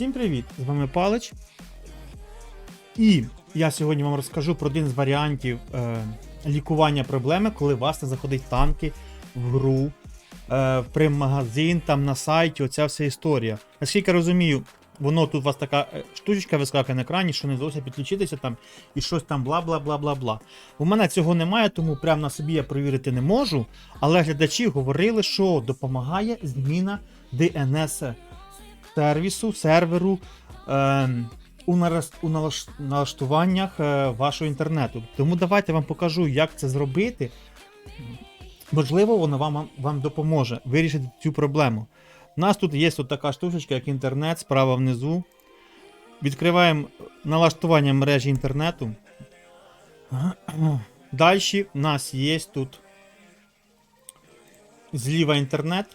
Всім привіт! З вами Палич. І я сьогодні вам розкажу про один з варіантів е, лікування проблеми, коли вас не заходить танки в гру, е, в прим-магазин, там на сайті, оця вся історія. Наскільки я розумію, воно тут у вас така е, штучка вискакує на екрані, що не вдалося підключитися там і щось там бла бла бла бла бла. У мене цього немає, тому прямо на собі я перевірити не можу. Але глядачі говорили, що допомагає зміна DNS сервісу, серверу е, у, нараз- у налаш- налаштуваннях е, вашого інтернету. Тому давайте вам покажу, як це зробити. Можливо, воно вам, вам допоможе вирішити цю проблему. У нас тут є от така штучка, як інтернет, справа внизу. Відкриваємо налаштування мережі інтернету. Далі в нас є тут зліва інтернет.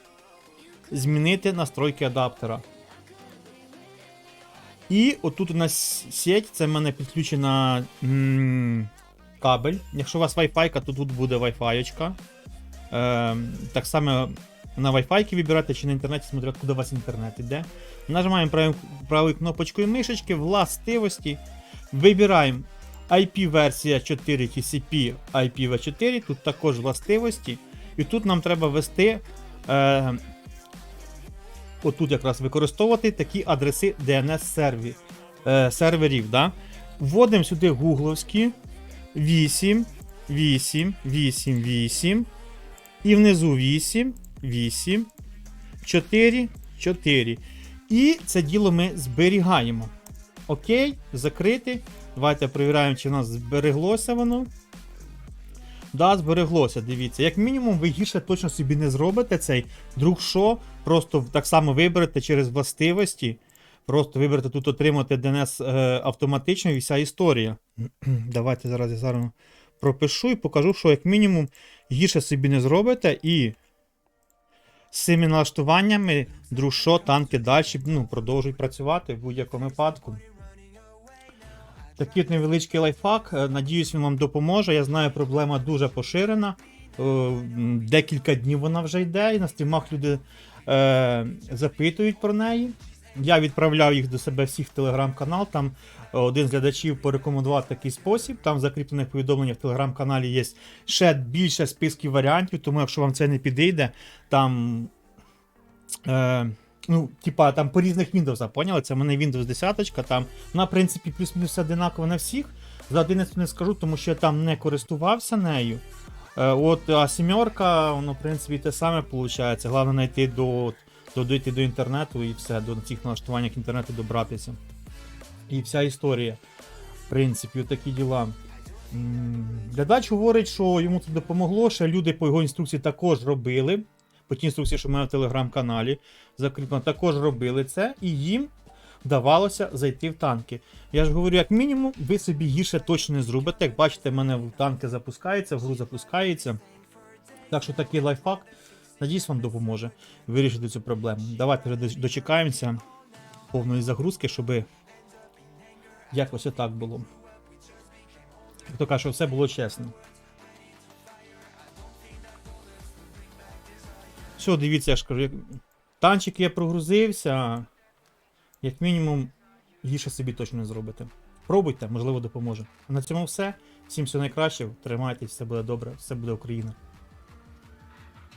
Змінити настройки адаптера. І отут у нас сеть, це в мене підключена м, кабель. Якщо у вас Wi-Fi, то тут буде Wi-Fi. Е, так само на Wi-Fi вибирати чи на інтернеті, смотря куди у вас інтернет іде. Нажимаємо правою, правою кнопочкою мишечки, властивості. Вибираємо IP-версія 4 TCP IPv4, тут також властивості. І тут нам треба ввести. Е, отут якраз використовувати такі адреси DNS серві, е. Да? Вводимо сюди гугловські 8, 8, 8, 8. І внизу 8, 8, 4, 4. І це діло ми зберігаємо. Окей, закрити. Давайте перевіряємо, чи в нас збереглося воно. Да, збереглося, дивіться. Як мінімум, ви гірше точно собі не зробите цей друг що. Просто так само виберете через властивості. Просто виберете тут отримати DNS е, автоматично і вся історія. Давайте зараз я зараз пропишу і покажу, що як мінімум гірше собі не зробите і з цими налаштуваннями, друг що, танки далі ну, продовжують працювати в будь-якому випадку. Такий от невеличкий лайфхак. Е, Надіюсь, він вам допоможе. Я знаю, проблема дуже поширена. Е, Декілька днів вона вже йде, і на стрімах люди е, запитують про неї. Я відправляв їх до себе всіх в телеграм-канал. Там е, один з глядачів порекомендував такий спосіб. Там в закріплених повідомленнях в телеграм-каналі є ще більше списків варіантів, тому якщо вам це не підійде, там. Е, Ну, типа там по різних Windows, поняли? Це в мене Windows 10, там в принципі, плюс-мінус одинакова на всіх. За 11 не скажу, тому що я там не користувався нею. Е, от, а сімерка, воно, в принципі, те саме виходить. Головне знайти до, до, дойти до інтернету і все, до цих налаштуваннях інтернету добратися. І вся історія. В принципі, такі діла. Глядач говорить, що йому це допомогло, ще люди по його інструкції також робили. По тій інструкції, що в мене в телеграм-каналі закріплено, також робили це, і їм вдавалося зайти в танки. Я ж говорю, як мінімум, ви собі гірше точно не зробите. Як бачите, в мене в танки запускається, в гру запускається. Так що такий лайфхак, надіюсь, вам допоможе вирішити цю проблему. Давайте вже дочекаємося повної загрузки, щоб якось отак було. Як то каже, що все було чесно. Все, дивіться, я ж кажу, як... танчик я прогрузився. Як мінімум, гірше собі точно не зробите. Пробуйте, можливо, допоможе. На цьому все. Всім все найкраще. Тримайтесь, все буде добре, все буде Україна.